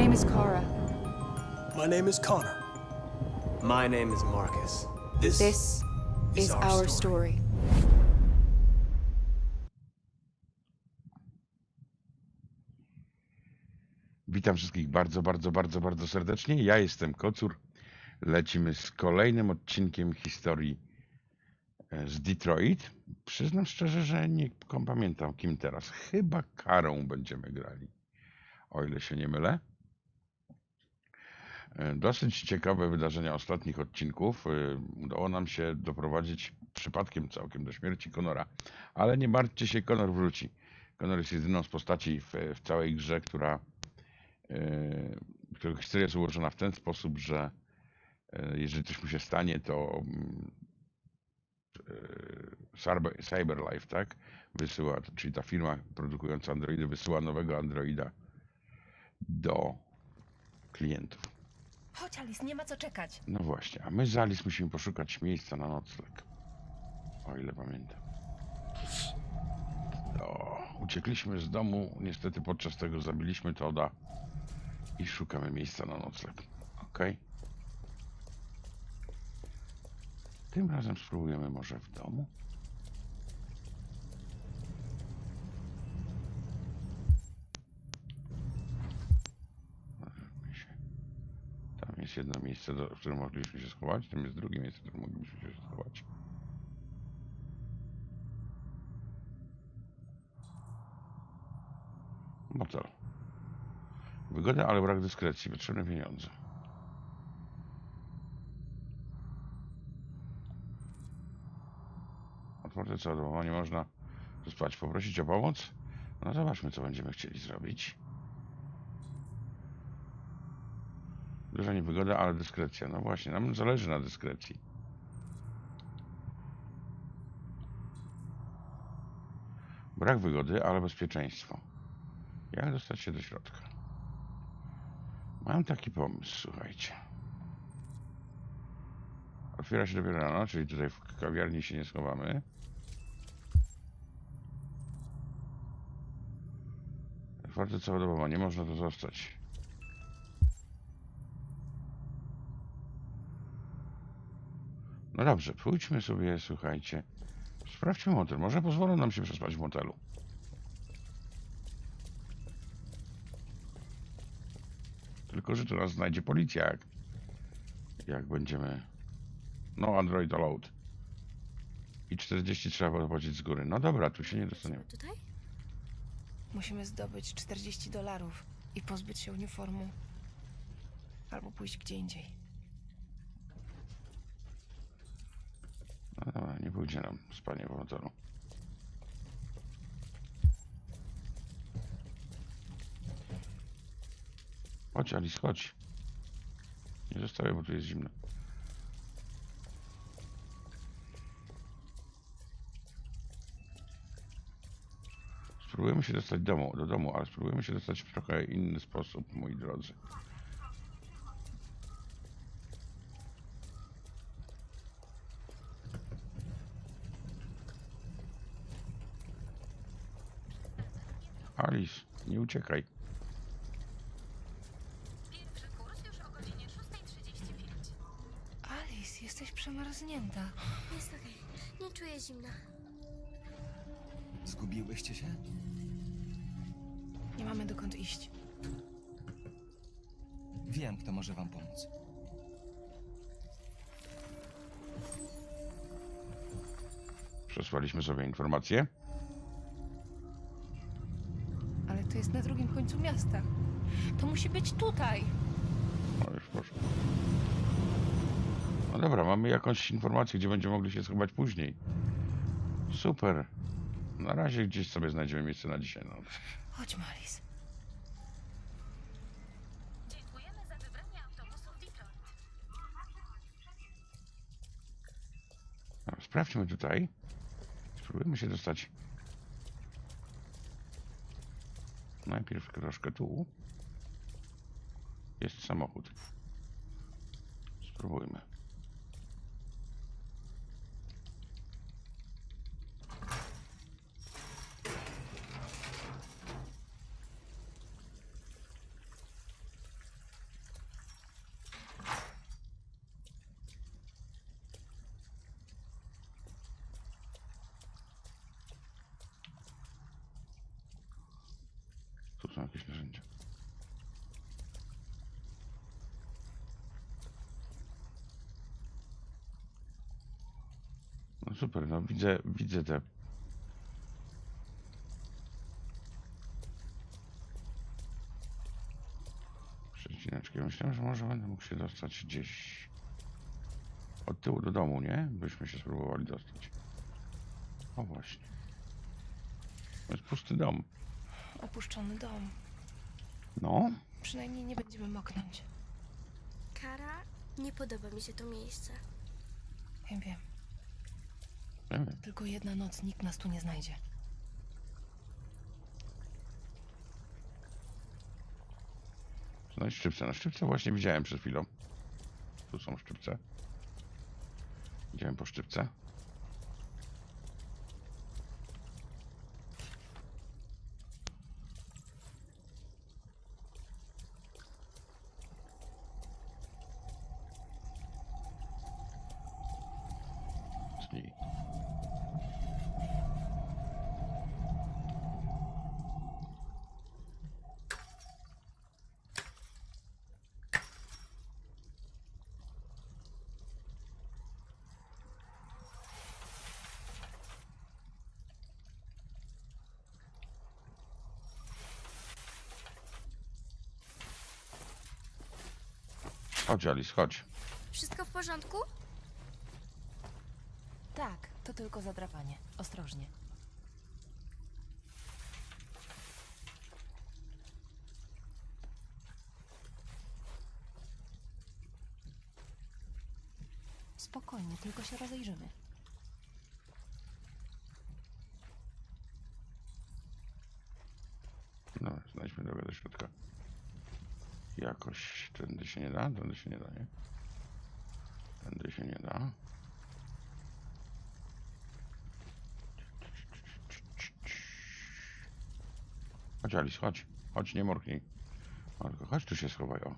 name is Kara. My name is Connor. My name is Marcus. This, This is our story. Witam wszystkich bardzo, bardzo, bardzo, bardzo serdecznie. Ja jestem Kocur. Lecimy z kolejnym odcinkiem historii e, z Detroit. Przyznam szczerze, że nie kom- pamiętam kim teraz. Chyba Karą będziemy grali, o ile się nie mylę. E, Dosyć ciekawe wydarzenia ostatnich odcinków. E, Udało nam się doprowadzić przypadkiem całkiem do śmierci Conora. Ale nie martwcie się, Conor wróci. Conor jest jedyną z postaci w, w całej grze, która e, którego historia jest ułożona w ten sposób, że jeżeli coś mu się stanie, to Cyber- CyberLife, tak, wysyła, czyli ta firma produkująca Androidy, wysyła nowego Androida do klientów. Chodź, Alice, nie ma co czekać. No właśnie, a my z Alice musimy poszukać miejsca na nocleg. O ile pamiętam. O, uciekliśmy z domu, niestety podczas tego zabiliśmy Toda i szukamy miejsca na nocleg. Ok. Tym razem spróbujemy może w domu. Jedno miejsce, do, w którym mogliśmy się schować, tam jest drugie miejsce, w którym mogliśmy się schować. Motel. Wygoda, ale brak dyskrecji, potrzebne pieniądze. Otwarte całodobowo, nie można spać. Poprosić o pomoc? No zobaczmy, co będziemy chcieli zrobić. Duża niewygoda, ale dyskrecja. No właśnie, nam zależy na dyskrecji. Brak wygody, ale bezpieczeństwo. Jak dostać się do środka? Mam taki pomysł, słuchajcie. Otwiera się dopiero rano, czyli tutaj w kawiarni się nie schowamy. Otwarte całodobowo, nie można tu zostać. No dobrze, pójdźmy sobie, słuchajcie. Sprawdźmy motel. Może pozwolą nam się przespać w motelu. Tylko, że nas znajdzie policja, jak, jak będziemy... No, Android allowed. I 40 trzeba zapłacić z góry. No dobra, tu się nie dostaniemy. Tutaj? Musimy zdobyć 40 dolarów i pozbyć się uniformu. Albo pójść gdzie indziej. No dobra, nie pójdzie nam spanie w hotelu. Chodź, Alice, chodź. Nie zostawię, bo tu jest zimno. Spróbujemy się dostać domu, do domu, ale spróbujemy się dostać w trochę inny sposób, moi drodzy. Alice, nie uciekaj. Pierwszy kurs już o godzinie 6.35. Alice, jesteś przemarznięta. Jest okej. Nie czuję zimna. Zgubiłyście się? Nie mamy dokąd iść. Wiem, kto może wam pomóc. Przesłaliśmy sobie informację. Jest na drugim końcu miasta. To musi być tutaj. No już poszło. No dobra, mamy jakąś informację, gdzie będziemy mogli się schować później. Super. Na razie gdzieś sobie znajdziemy miejsce na dzisiaj. No. Chodźmy, Alice. Dziękujemy za wybranie autobusu Detroit. No, sprawdźmy tutaj. Spróbujmy się dostać. Najpierw troszkę tu. Jest samochód. Spróbujmy. Super, no widzę, widzę te przecineczki. Myślałem, że może będę mógł się dostać gdzieś od tyłu do domu, nie? Byśmy się spróbowali dostać. O właśnie. To jest pusty dom. Opuszczony dom. No, Przynajmniej nie będziemy moknąć. Kara, nie podoba mi się to miejsce. Wiem, wiem. Tylko jedna noc, nikt nas tu nie znajdzie. Znajdź szczypce. No szczypce właśnie widziałem przed chwilą. Tu są szczypce. Idziemy po szczypce. Czyli Chodź Alice, chodź. Wszystko w porządku? Tak, to tylko zadrapanie. Ostrożnie. Spokojnie, tylko się rozejrzymy. No, znajdźmy drogę do środka. Jakoś tędy się nie da? Tędy się nie da, nie? Tędy się nie da. Chodź Alice, chodź. Chodź, nie morknij. Marko, chodź tu się schowaj, o.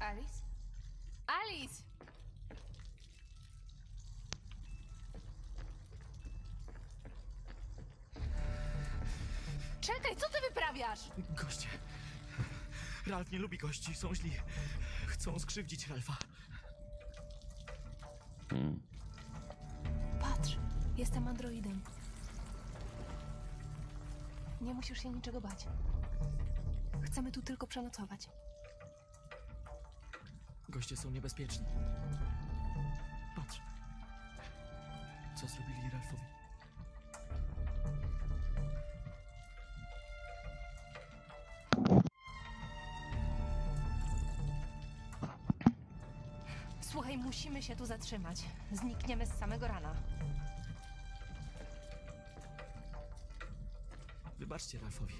Alice? Alice! Czekaj, co ty wyprawiasz? Goście. Ralf nie lubi gości, są źli. Chcą skrzywdzić Ralfa. Hmm. Patrz, jestem androidem. Nie musisz się niczego bać. Chcemy tu tylko przenocować. Goście są niebezpieczni. Patrz. Co zrobili Ralfowi? Słuchaj, musimy się tu zatrzymać. Znikniemy z samego rana. Wybaczcie Ralfowi.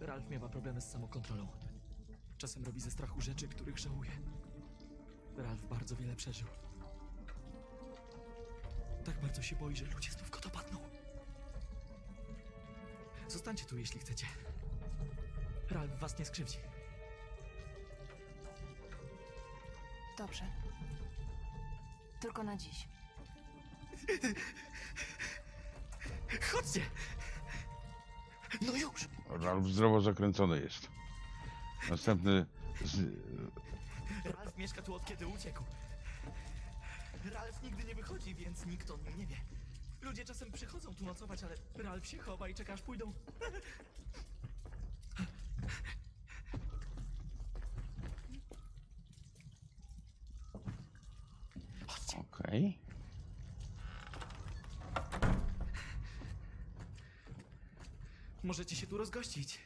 Ralf miewa problemy z samokontrolą. Czasem robi ze strachu rzeczy, których żałuje. Ralf bardzo wiele przeżył. Tak bardzo się boi, że ludzie znów go dopadną. Zostańcie tu, jeśli chcecie. Ralf was nie skrzywdzi. Dobrze. Tylko na dziś. Chodźcie! No już! Ralf zdrowo zakręcony jest. Następny z... Ralf mieszka tu od kiedy uciekł. Ralf nigdy nie wychodzi, więc nikt o nim nie wie. Ludzie czasem przychodzą tu nocować, ale Ralf się chowa i czeka aż pójdą. Okej. Możecie się tu rozgościć.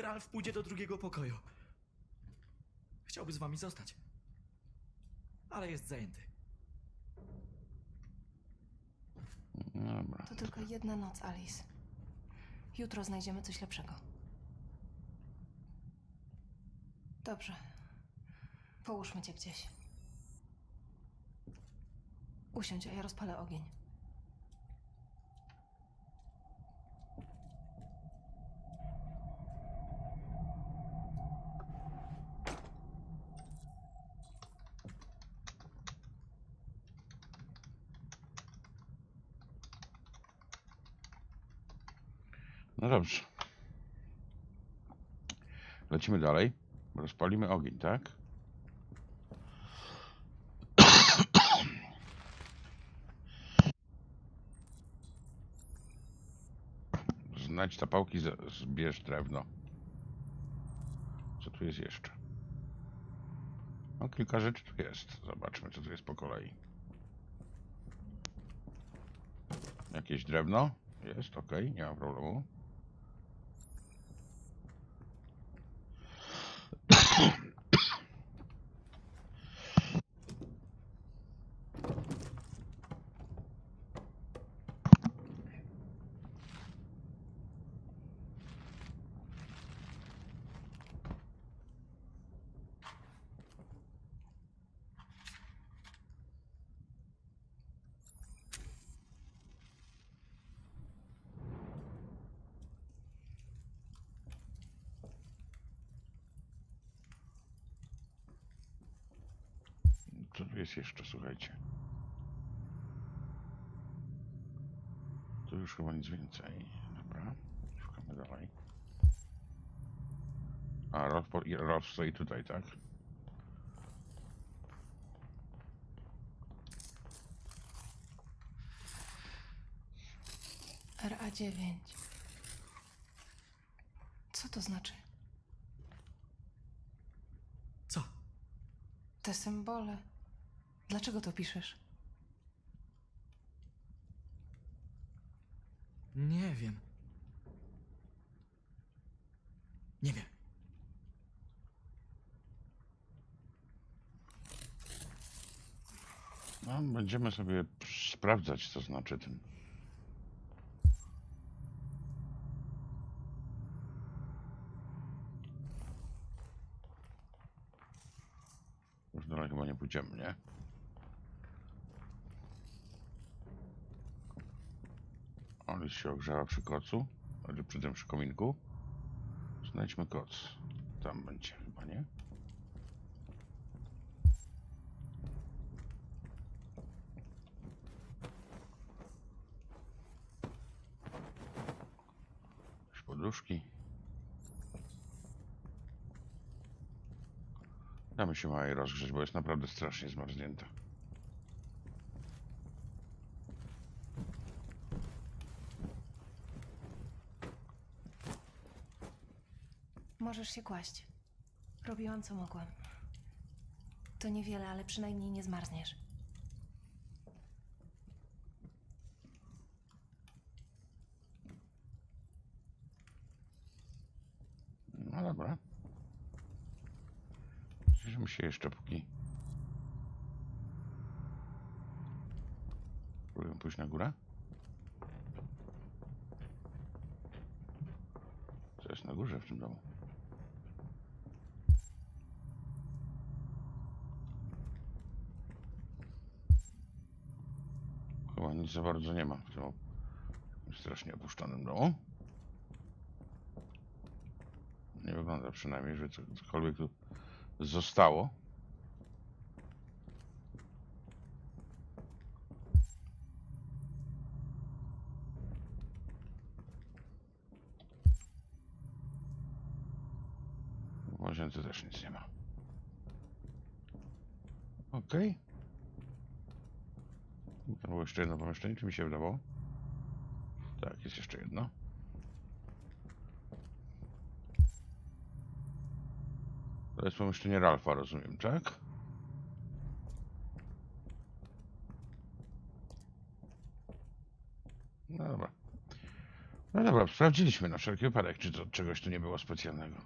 Ralf pójdzie do drugiego pokoju. Chciałby z wami zostać. Ale jest zajęty. Dobra. To tylko jedna noc, Alice. Jutro znajdziemy coś lepszego. Dobrze. Połóżmy cię gdzieś. Usiądź, a ja rozpalę ogień. No dobrze. Lecimy dalej. Rozpalimy ogień, tak? Znajdź tapałki, zbierz drewno. Co tu jest jeszcze? No kilka rzeczy tu jest. Zobaczmy, co tu jest po kolei. Jakieś drewno? Jest, ok, nie ma problemu. Okay. Co tu jest jeszcze, słuchajcie? Tu już chyba nic więcej. Dobra, szukamy dalej. A, Rolf, po- i Rolf stoi tutaj, tak? RA9. Co to znaczy? Co? Te symbole. Dlaczego to piszesz? Nie wiem. Nie wiem. No, będziemy sobie sprawdzać, co znaczy tym. Już dalej chyba nie pójdziemy, nie? Alice się ogrzała przy kocu, znaczy przy tym przy kominku. Znajdźmy koc. Tam będzie chyba, nie? Poduszki. Damy się małej rozgrzeć, bo jest naprawdę strasznie zmarznięta. Możesz się kłaść. Robiłam co mogłam. To niewiele, ale przynajmniej nie zmarzniesz. No dobra. Zbliżymy się jeszcze póki. Próbuję pójść na górę. Co jest na górze w tym domu? Chyba nic za bardzo nie ma w tym strasznie opuszczonym domu. Nie wygląda przynajmniej, że co- cokolwiek tu zostało. W łazience też nic nie ma. Okej. To było jeszcze jedno pomieszczenie, czy mi się wydawało? Tak, jest jeszcze jedno. To jest pomieszczenie Ralfa, rozumiem, tak? No dobra. No dobra, sprawdziliśmy na wszelki wypadek, czy to czegoś tu nie było specjalnego.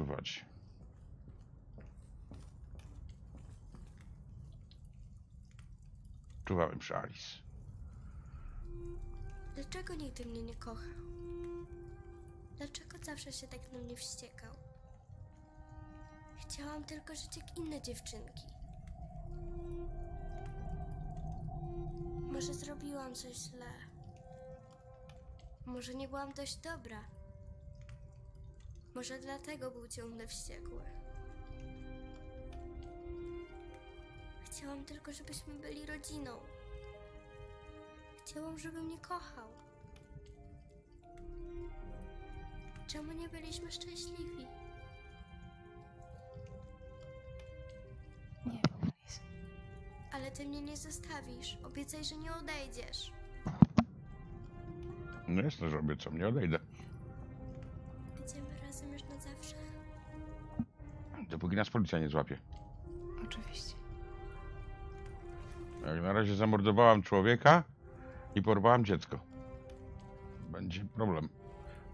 Idziemy czuwać. Czuwałem przy Alice. Dlaczego nigdy mnie nie kochał? Dlaczego zawsze się tak na mnie wściekał? Chciałam tylko żyć jak inne dziewczynki. Może zrobiłam coś źle. Może nie byłam dość dobra. Może dlatego był ciągle wściekły. Chciałam tylko, żebyśmy byli rodziną. Chciałam, żeby mnie kochał. Czemu nie byliśmy szczęśliwi? Nie wiem. Ale ty mnie nie zostawisz. Obiecaj, że nie odejdziesz. No jasne, że obiecam, nie odejdę. Nas policja nie złapie. Oczywiście. Jak na razie zamordowałam człowieka i porwałam dziecko. Będzie problem.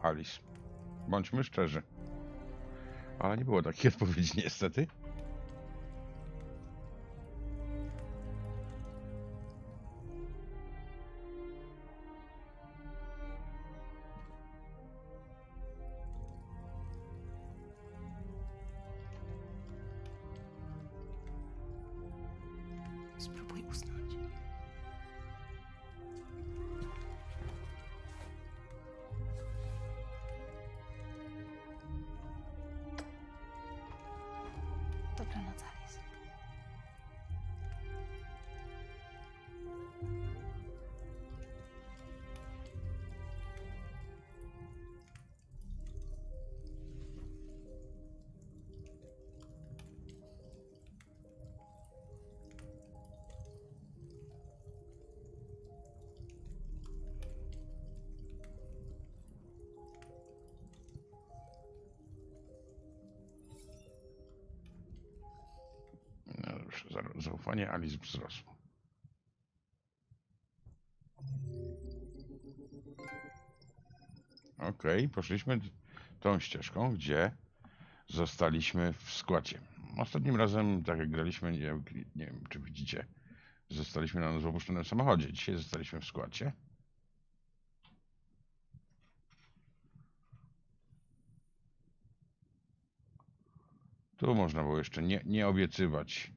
Alice. Bądźmy szczerzy. Ale nie było takiej odpowiedzi niestety. Spróbuj usnąć. Zaufanie Alice wzrosło. Okej, poszliśmy tą ścieżką, gdzie zostaliśmy w składzie. Ostatnim razem, tak jak graliśmy, nie, nie wiem czy widzicie, zostaliśmy na nowo opuszczonym samochodzie. Dzisiaj zostaliśmy w składzie. Tu można było jeszcze nie, nie obiecywać.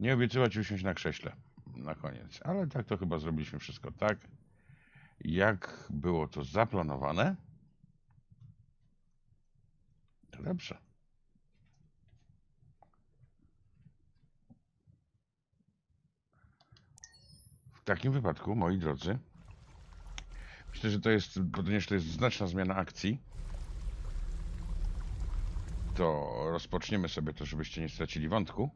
Nie obiecywać usiąść na krześle na koniec. Ale tak to chyba zrobiliśmy wszystko tak, jak było to zaplanowane. To dobrze. W takim wypadku, moi drodzy, myślę, że to jest, ponieważ to jest znaczna zmiana akcji, to rozpoczniemy sobie to, żebyście nie stracili wątku.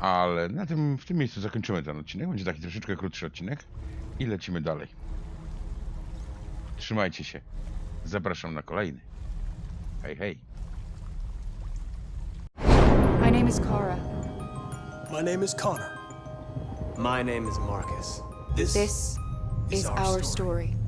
Ale na tym, w tym miejscu zakończymy ten odcinek. Będzie taki troszeczkę krótszy odcinek i lecimy dalej. Trzymajcie się. Zapraszam na kolejny. Hej, hej. My name is Kara. My name is Connor. My name is Marcus. This, This is our story.